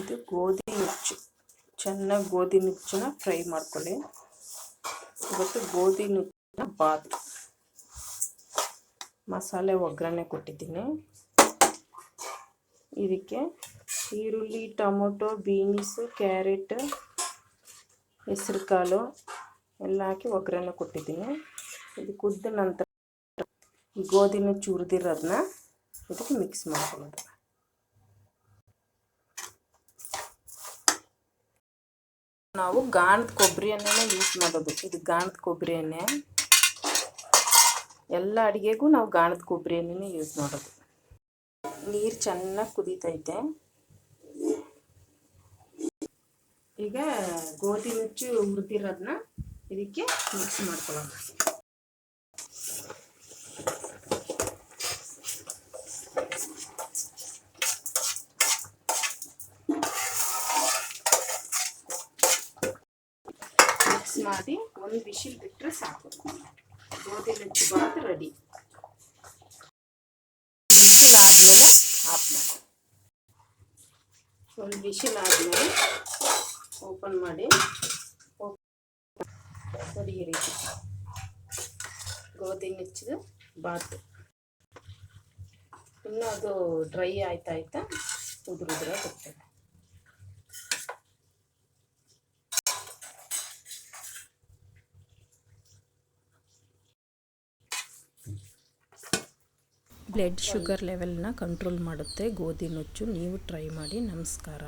ಇದು ಗೋಧಿ ನುಚ್ಚು. ಚೆನ್ನಾಗಿ ಗೋಧಿ ನುಚ್ಚನ್ನ ಫ್ರೈ ಮಾಡ್ಕೊಳ್ಳಿ. ಇವತ್ತು ಗೋಧಿ ನುಚ್ಚಿನ ಬಾತ್. ಮಸಾಲೆ ಒಗ್ಗರಣೆ ಕೊಟ್ಟಿದ್ದೀನಿ. ಇದಕ್ಕೆ ಈರುಳ್ಳಿ, ಟೊಮೊಟೊ, ಬೀನ್ಸು, ಕ್ಯಾರೆಟ್ ಹೆಸ್ರು ಕಾಳು ಎಲ್ಲ ಹಾಕಿ ಒಗ್ಗರಣೆ ಕೊಟ್ಟಿದ್ದೀನಿ. ಇದು ಕುದ್ದ ನಂತರ ಗೋಧಿನ ಚುರಿದಿರೋದನ್ನ ಇದಕ್ಕೆ ಮಿಕ್ಸ್ ಮಾಡ್ಕೊಳ್ಳೋದು. ನಾವು ಗಾಣದ ಕೊಬ್ಬರಿ ಎಣ್ಣೆನೇ ಯೂಸ್ ಮಾಡೋದು. ಇದು ಗಾಣದ ಕೊಬ್ಬರಿ ಎಣ್ಣೆ ಎಲ್ಲ ಅಡುಗೆಗೂ ನಾವು ಗಾಣದ ಕೊಬ್ಬರಿ ಎಣ್ಣೆನೇ ಯೂಸ್ ಮಾಡೋದು. ನೀರು ಚೆನ್ನಾಗಿ ಕುದೀತೈತೆ. ಈಗ ಗೋಧಿ ನುಚ್ಚು ಹುರಿದಿರೋದನ್ನ ಇದಕ್ಕೆ ಮಿಕ್ಸ್ ಮಾಡ್ಕೊಳ್ಳೋಣ ಮಿಕ್ಸ್ ಮಾಡಿ ಒಂದು ಬಿಸಿಲು ಬಿಟ್ಟರೆ ಸಾಕು. ಗೋಧಿ ನುಚ್ಚು ಬಾತ್ ರೆಡಿ. ವಿಶಿಲ್ ಆದಮೇಲೆ ಆಫ್ ಮಾಡಿ ಒಂದು ವಿಶಿಲ್ ಆದಮೇಲೆ ಓಪನ್ ಮಾಡಿ ನೋಡಿ ಈ ಗೋಧಿ ನುಚ್ಚಿದ ಬಾತ್ ಇನ್ನೂ ಅದು ಡ್ರೈ ಆಯ್ತಾ ಆಯ್ತಾ ಉದುರು ಉದುರ ಬರ್ತದೆ ಬ್ಲಡ್ ಶುಗರ್ ಲೆವೆಲ್ನ ಕಂಟ್ರೋಲ್ ಮಾಡುತ್ತೆ ಗೋಧಿ ನುಚ್ಚು ನೀವು ಟ್ರೈ ಮಾಡಿ ನಮಸ್ಕಾರ.